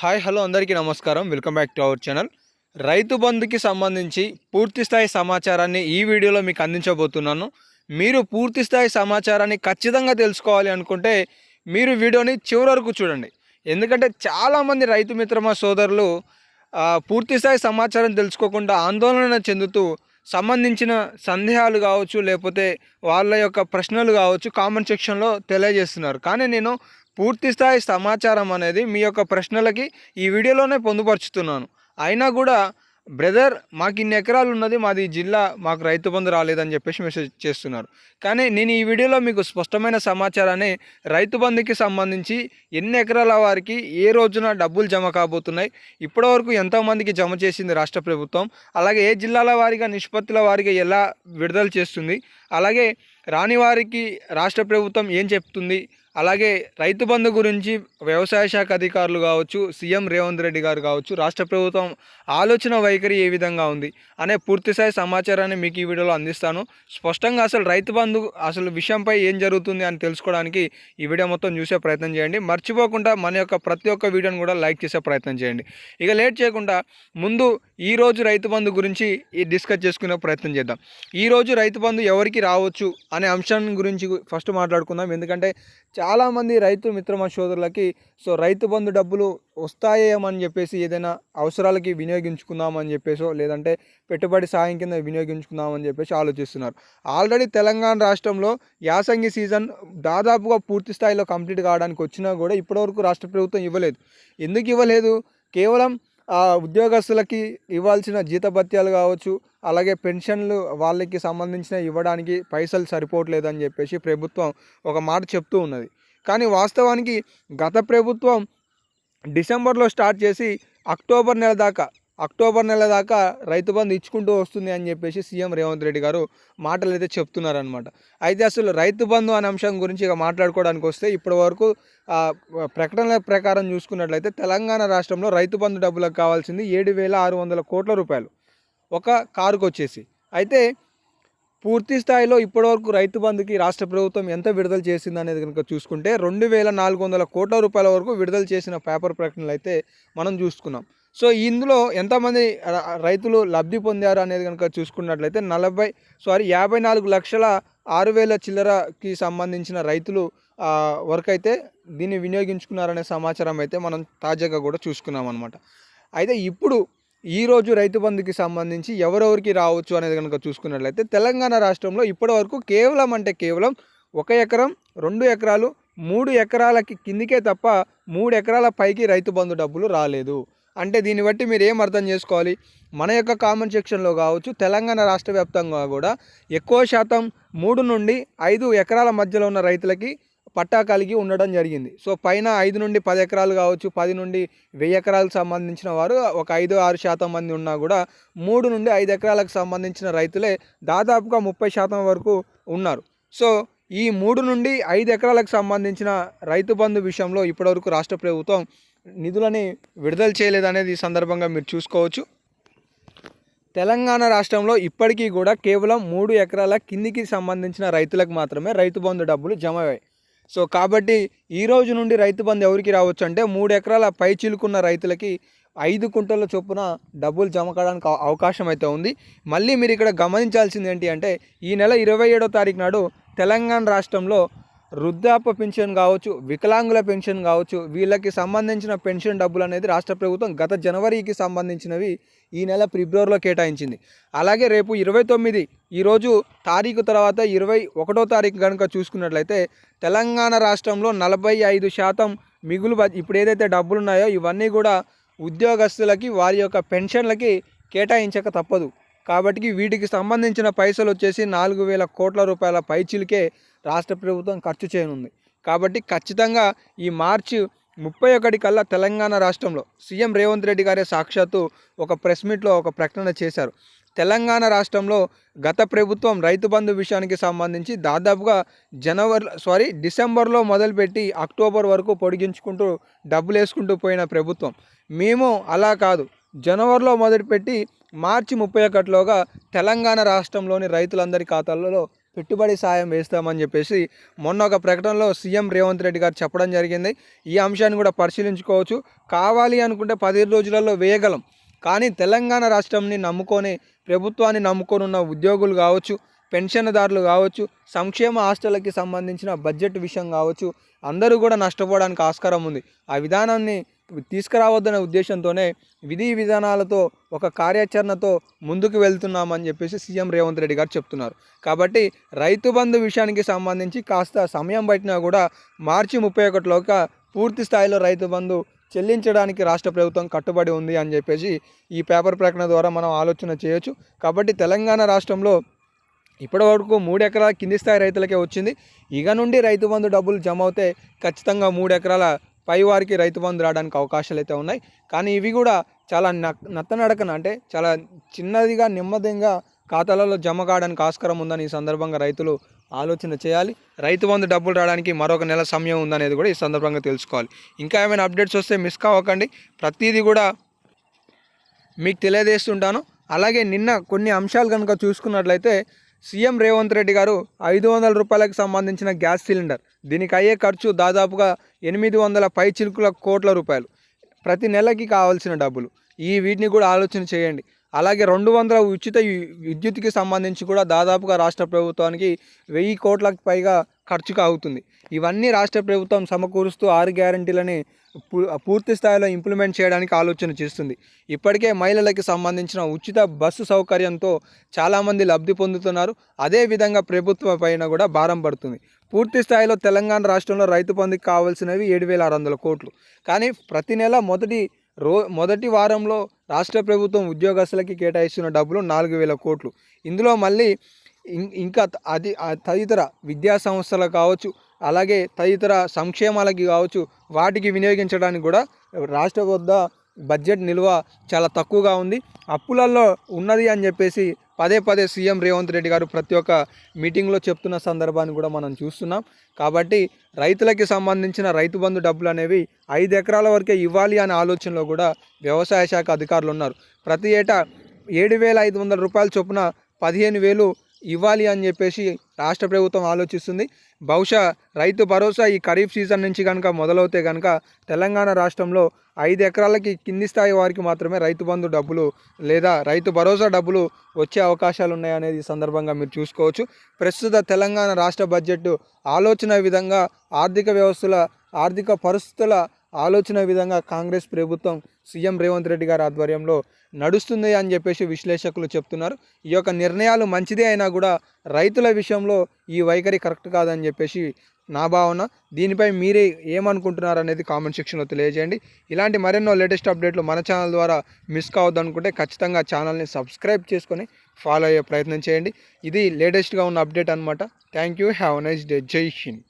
Hi hello అందరికీ నమస్కారం. Welcome back to our channel. రైతు బంధుకి సంబంధించి పూర్తిస్థాయి సమాచారాన్ని ఈ వీడియోలో మీకు అందించబోతున్నాను. మీరు పూర్తిస్థాయి సమాచారాన్ని ఖచ్చితంగా తెలుసుకోవాలి అనుకుంటే మీరు వీడియోని చివరి వరకు చూడండి. ఎందుకంటే చాలామంది రైతు మిత్రమ సోదరులు పూర్తిస్థాయి సమాచారం తెలుసుకోకుండా ఆందోళన చెందుతూ సంబంధించిన సందేహాలు కావచ్చు లేకపోతే వాళ్ళ యొక్క ప్రశ్నలు కావచ్చు కామెంట్ సెక్షన్లో తెలియజేస్తున్నారు. కానీ నేను పూర్తి స్థాయి సమాచారం అనేది మీ యొక్క ప్రశ్నలకి ఈ వీడియోలోనే పొందుపరుచుతున్నాను. అయినా కూడా బ్రదర్ మాకు ఇన్ని ఎకరాలు ఉన్నది మాది జిల్లా మాకు రైతు బంధు రాలేదని చెప్పేసి మెసేజ్ చేస్తున్నారు. కానీ నేను ఈ వీడియోలో మీకు స్పష్టమైన సమాచారాన్ని రైతు బంధుకి సంబంధించి ఎన్ని ఎకరాల వారికి ఏ రోజున డబ్బులు జమ కాబోతున్నాయి ఇప్పటివరకు ఎంతమందికి జమ చేసింది రాష్ట్ర ప్రభుత్వం అలాగే ఏ జిల్లాల వారిగా నిష్పత్తుల వారిగా ఎలా విడుదల చేస్తుంది అలాగే రాని వారికి రాష్ట్ర ప్రభుత్వం ఏం చెప్తుంది? అలాగే రైతు బంధు గురించి వ్యవసాయ శాఖ అధికారులు కావచ్చు సీఎం రేవంత్ రెడ్డి గారు కావచ్చు రాష్ట్ర ప్రభుత్వం ఆలోచన వైఖరి ఏ విధంగా ఉంది అనే పూర్తిస్థాయి సమాచారాన్ని మీకు ఈ వీడియోలో అందిస్తాను. స్పష్టంగా అసలు రైతు బంధు అసలు విషయంపై ఏం జరుగుతుంది అని తెలుసుకోవడానికి ఈ వీడియో మొత్తం చూసే ప్రయత్నం చేయండి. మర్చిపోకుండా మన యొక్క ప్రతి ఒక్క వీడియోని కూడా లైక్ చేసే ప్రయత్నం చేయండి. ఇక లేట్ చేయకుండా ముందు ఈరోజు రైతు బంధు గురించి డిస్కస్ చేసుకునే ప్రయత్నం చేద్దాం. ఈరోజు రైతు బంధు ఎవరికి రావచ్చు అనే అంశం గురించి ఫస్ట్ మాట్లాడుకుందాం. ఎందుకంటే చాలామంది రైతు మిత్రమ సోదరులకి సో రైతు బంధు డబ్బులు వస్తాయేమని చెప్పేసి ఏదైనా అవసరాలకి వినియోగించుకుందామని చెప్పేసో లేదంటే పెట్టుబడి సాయం కింద వినియోగించుకుందామని చెప్పేసి ఆలోచిస్తున్నారు. ఆల్రెడీ తెలంగాణ రాష్ట్రంలో యాసంగి సీజన్ దాదాపుగా పూర్తి స్థాయిలో కంప్లీట్ కావడానికి వచ్చినా కూడా ఇప్పటివరకు రాష్ట్ర ప్రభుత్వం ఇవ్వలేదు. ఎందుకు ఇవ్వలేదు? కేవలం ఆ ఉద్యోగస్తులకి ఇవ్వాల్సిన జీతభత్యాలు కావచ్చు అలాగే పెన్షన్లు వాళ్ళకి సంబంధించిన ఇవ్వడానికి పైసలు సరిపోవట్లేదని చెప్పేసి ప్రభుత్వం ఒక మాట చెప్తూ ఉన్నది. కానీ వాస్తవానికి గత ప్రభుత్వం డిసెంబర్లో స్టార్ట్ చేసి అక్టోబర్ నెల దాకా అక్టోబర్ నెల దాకా రైతు బంధు ఇచ్చుకుంటూ వస్తుంది అని చెప్పేసి సీఎం రేవంత్ రెడ్డి గారు మాటలు అయితే చెప్తున్నారనమాట అయితే అసలు రైతు బంధు అనే అంశం గురించి ఇక మాట్లాడుకోవడానికి వస్తే ఇప్పటి వరకు ప్రకటనల ప్రకారం చూసుకున్నట్లయితే తెలంగాణ రాష్ట్రంలో రైతు బంధు డబ్బులకు కావాల్సింది ఏడు వేల ఆరు వందల కోట్ల రూపాయలు ఒక కారుకు వచ్చేసి. అయితే పూర్తి స్థాయిలో ఇప్పటివరకు రైతు బంధుకి రాష్ట్ర ప్రభుత్వం ఎంత విడుదల చేసింది అనేది కనుక చూసుకుంటే రెండు వేల నాలుగు వందల కోట్ల రూపాయల వరకు విడుదల చేసిన పేపర్ ప్రకటనలు అయితే మనం చూసుకున్నాం. సో ఇందులో ఎంతమంది రైతులు లబ్ధి పొందారు అనేది కనుక చూసుకున్నట్లయితే నలభై సారీ యాభై నాలుగు లక్షల ఆరు వేల చిల్లరకి సంబంధించిన రైతులు వరకు అయితే దీన్ని వినియోగించుకున్నారనే సమాచారం అయితే మనం తాజాగా కూడా చూసుకున్నాం అనమాట అయితే ఇప్పుడు ఈ రోజు రైతు బంధుకి సంబంధించి ఎవరెవరికి రావచ్చు అనేది కనుక చూసుకున్నట్లయితే తెలంగాణ రాష్ట్రంలో ఇప్పటివరకు కేవలం అంటే కేవలం ఒక ఎకరం రెండు ఎకరాలు మూడు ఎకరాలకి కిందికే తప్ప మూడు ఎకరాల పైకి రైతు బంధు డబ్బులు రాలేదు. అంటే దీన్ని బట్టి మీరు ఏం అర్థం చేసుకోవాలి? మన యొక్క కామెంట్ సెక్షన్లో కావచ్చు తెలంగాణ రాష్ట్ర వ్యాప్తంగా కూడా ఎక్కువ శాతం మూడు నుండి ఐదు ఎకరాల మధ్యలో ఉన్న రైతులకి పట్టా కలిగి ఉండడం జరిగింది. సో పైన ఐదు నుండి పది ఎకరాలు కావచ్చు పది నుండి వెయ్యి ఎకరాలకు సంబంధించిన వారు ఒక ఐదు ఆరు శాతం మంది ఉన్నా కూడా మూడు నుండి ఐదు ఎకరాలకు సంబంధించిన రైతులే దాదాపుగా ముప్పై శాతం వరకు ఉన్నారు. సో ఈ మూడు నుండి ఐదు ఎకరాలకు సంబంధించిన రైతు బంధు విషయంలో ఇప్పటివరకు రాష్ట్ర ప్రభుత్వం నిధులని విడుదల చేయలేదనేది ఈ సందర్భంగా మీరు చూసుకోవచ్చు. తెలంగాణ రాష్ట్రంలో ఇప్పటికీ కూడా కేవలం మూడు ఎకరాల కిందికి సంబంధించిన రైతులకు మాత్రమే రైతు బంధు డబ్బులు జమ అయ్యాయి. సో కాబట్టి ఈ రోజు నుండి రైతు బంధు ఎవరికి రావచ్చు అంటే మూడు ఎకరాల పై చిలుకున్న రైతులకి ఐదు కుంటల చొప్పున డబ్బులు జమ కావడానికి అవకాశం అయితే ఉంది. మళ్ళీ మీరు ఇక్కడ గమనించాల్సింది ఏంటి అంటే ఈ నెల ఇరవై ఏడో తారీఖు నాడు తెలంగాణ రాష్ట్రంలో వృద్ధాప్య పెన్షన్ కావచ్చు వికలాంగుల పెన్షన్ కావచ్చు వీళ్ళకి సంబంధించిన పెన్షన్ డబ్బులు అనేది రాష్ట్ర ప్రభుత్వం గత జనవరికి సంబంధించినవి ఈ నెల ఫిబ్రవరిలో కేటాయించింది. అలాగే రేపు ఇరవై తొమ్మిది ఈరోజు తారీఖు తర్వాత ఇరవై ఒకటో తారీఖు కనుక చూసుకున్నట్లయితే తెలంగాణ రాష్ట్రంలో నలభై ఐదు శాతం మిగులు ఇప్పుడు ఏదైతే డబ్బులు ఉన్నాయో ఇవన్నీ కూడా ఉద్యోగస్తులకి వారి యొక్క పెన్షన్లకి కేటాయించక తప్పదు. కాబట్టి వీటికి సంబంధించిన పైసలు వచ్చేసి నాలుగు వేల కోట్ల రూపాయల పైచిలకే రాష్ట్ర ప్రభుత్వం ఖర్చు చేయనుంది. కాబట్టి ఖచ్చితంగా ఈ మార్చి ముప్పై ఒకటి కల్లా తెలంగాణ రాష్ట్రంలో సీఎం రేవంత్ రెడ్డి గారే సాక్షాత్తు ఒక ప్రెస్ మీట్లో ఒక ప్రకటన చేశారు. తెలంగాణ రాష్ట్రంలో గత ప్రభుత్వం రైతు బంధు విషయానికి సంబంధించి దాదాపుగా జనవరి సారీ డిసెంబర్లో మొదలుపెట్టి అక్టోబర్ వరకు పొడిగించుకుంటూ డబ్బులు వేసుకుంటూ పోయిన ప్రభుత్వం. మేము అలా కాదు. జనవరిలో మొదలుపెట్టి మార్చి ముప్పై ఒకటిలోగా తెలంగాణ రాష్ట్రంలోని రైతులందరి ఖాతాలలో పెట్టుబడి సాయం వేస్తామని చెప్పేసి మొన్న ఒక ప్రకటనలో సీఎం రేవంత్ రెడ్డి గారు చెప్పడం జరిగింది. ఈ అంశాన్ని కూడా పరిశీలించుకోవచ్చు. కావాలి అనుకుంటే పది రోజులలో వేయగలం. కానీ తెలంగాణ రాష్ట్రంని నమ్ముకొని ప్రభుత్వాన్ని నమ్ముకొని ఉన్న ఉద్యోగులు కావచ్చు పెన్షన్దారులు కావచ్చు సంక్షేమ హాస్టళ్ళకి సంబంధించిన బడ్జెట్ విషయం కావచ్చు అందరూ కూడా నష్టపోవడానికి ఆస్కారం ఉంది. ఆ విధానాన్ని తీసుకురావద్దనే ఉద్దేశంతోనే విధి విధానాలతో ఒక కార్యాచరణతో ముందుకు వెళ్తున్నామని చెప్పేసి సీఎం రేవంత్ రెడ్డి గారు చెప్తున్నారు. కాబట్టి రైతు బంధు విషయానికి సంబంధించి కాస్త సమయం పట్టినా కూడా మార్చి ముప్పై ఒకటిలోగా పూర్తి స్థాయిలో రైతు బంధు చెల్లించడానికి రాష్ట్ర ప్రభుత్వం కట్టుబడి ఉంది అని చెప్పేసి ఈ పేపర్ ప్రకటన ద్వారా మనం ఆలోచన చేయొచ్చు. కాబట్టి తెలంగాణ రాష్ట్రంలో ఇప్పటివరకు మూడు ఎకరాల కింది స్థాయి రైతులకే వచ్చింది. ఇక నుండి రైతు బంధు డబ్బులు జమ అవుతే ఖచ్చితంగా మూడు ఎకరాల పై వారికి రైతు బంధు రావడానికి అవకాశాలు అయితే ఉన్నాయి. కానీ ఇవి కూడా చాలా నత్తనడకన అంటే చాలా చిన్నదిగా నెమ్మదిగా ఖాతాలలో జమ కావడానికి ఆస్కారం ఉందని ఈ సందర్భంగా రైతులు ఆలోచన చేయాలి. రైతు బంధు డబ్బులు రావడానికి మరొక నెల సమయం ఉందనేది కూడా ఈ సందర్భంగా తెలుసుకోవాలి. ఇంకా ఏమైనా అప్డేట్స్ వస్తే మిస్ కావకండి. ప్రతిదీ కూడా మీకు తెలియజేస్తుంటాను. అలాగే నిన్న కొన్ని అంశాలు కనుక చూసుకున్నట్లయితే సీఎం రేవంత్ రెడ్డి గారు ఐదు వందల రూపాయలకు సంబంధించిన గ్యాస్ సిలిండర్. దీనికి అయ్యే ఖర్చు దాదాపుగా ఎనిమిది వందల పై చిలుకుల కోట్ల రూపాయలు. ప్రతి నెలకి కావాల్సిన డబ్బులు. ఈ వీటిని కూడా ఆలోచన చేయండి. అలాగే రెండు వందల ఉచిత విద్యుత్కి సంబంధించి కూడా దాదాపుగా రాష్ట్ర ప్రభుత్వానికి వెయ్యి కోట్లకు పైగా ఖర్చు అవుతుంది ఇవన్నీ రాష్ట్ర ప్రభుత్వం సమకూరుస్తూ ఆరు గ్యారంటీలని పూర్తి స్థాయిలో ఇంప్లిమెంట్ చేయడానికి ఆలోచన చేస్తుంది. ఇప్పటికే మహిళలకి సంబంధించిన ఉచిత బస్సు సౌకర్యంతో చాలామంది లబ్ధి పొందుతున్నారు. అదేవిధంగా ప్రభుత్వం పైన కూడా భారం పడుతుంది. పూర్తి స్థాయిలో తెలంగాణ రాష్ట్రంలో రైతు పొందికి కావాల్సినవి ఏడు వేల ఆరు వందల కోట్లు. కానీ ప్రతి నెల మొదటి రో మొదటి వారంలో రాష్ట్ర ప్రభుత్వం ఉద్యోగస్తులకి కేటాయిస్తున్న డబ్బులు నాలుగు వేల కోట్లు. ఇందులో మళ్ళీ ఇంకా అది తదితర విద్యా సంస్థలకు కావచ్చు అలాగే తదితర సంక్షేమాలకి కావచ్చు వాటికి వినియోగించడానికి కూడా రాష్ట్ర వద్ద బడ్జెట్ నిల్వ చాలా తక్కువగా ఉంది. అప్పులలో ఉన్నది అని చెప్పేసి పదే పదే సీఎం రేవంత్ రెడ్డి గారు ప్రతి ఒక్క మీటింగ్లో చెప్తున్న సందర్భాన్ని కూడా మనం చూస్తున్నాం. కాబట్టి రైతులకి సంబంధించిన రైతు బంధు డబ్బులు అనేవి ఐదు ఎకరాల వరకే ఇవ్వాలి అనే ఆలోచనలో కూడా వ్యవసాయ శాఖ అధికారులు ఉన్నారు. ప్రతి ఏటా ఏడు వేల ఐదు వందల రూపాయల చొప్పున పదిహేను వేలు ఇవ్వాలి అని చెప్పేసి రాష్ట్ర ప్రభుత్వం ఆలోచిస్తుంది. బహుశా రైతు భరోసా ఈ ఖరీఫ్ సీజన్ నుంచి కనుక మొదలవుతే కనుక తెలంగాణ రాష్ట్రంలో ఐదు ఎకరాలకి కింది స్థాయి వారికి మాత్రమే రైతు బంధు డబ్బులు లేదా రైతు భరోసా డబ్బులు వచ్చే అవకాశాలు ఉన్నాయనేది సందర్భంగా మీరు చూసుకోవచ్చు. ప్రస్తుత తెలంగాణ రాష్ట్ర బడ్జెట్ ఆలోచన విధంగా ఆర్థిక వ్యవస్థల ఆర్థిక పరిస్థితుల ఆలోచన విధంగా కాంగ్రెస్ ప్రభుత్వం సీఎం రేవంత్ రెడ్డి గారి ఆధ్వర్యంలో నడుస్తుంది అని చెప్పేసి విశ్లేషకులు చెప్తున్నారు. ఈ యొక్క నిర్ణయాలు మంచిదే అయినా కూడా రైతుల విషయంలో ఈ వైఖరి కరెక్ట్ కాదని చెప్పేసి నా భావన. దీనిపై మీరే ఏమనుకుంటున్నారు అనేది కామెంట్ సెక్షన్లో తెలియజేయండి. ఇలాంటి మరెన్నో లేటెస్ట్ అప్డేట్లు మన ఛానల్ ద్వారా మిస్ కావద్దు అనుకుంటే ఖచ్చితంగా ఛానల్ని సబ్స్క్రైబ్ చేసుకొని ఫాలో అయ్యే ప్రయత్నం చేయండి. ఇది లేటెస్ట్గా ఉన్న అప్డేట్ అనమాట thank you. Have nice day. Jai Hind.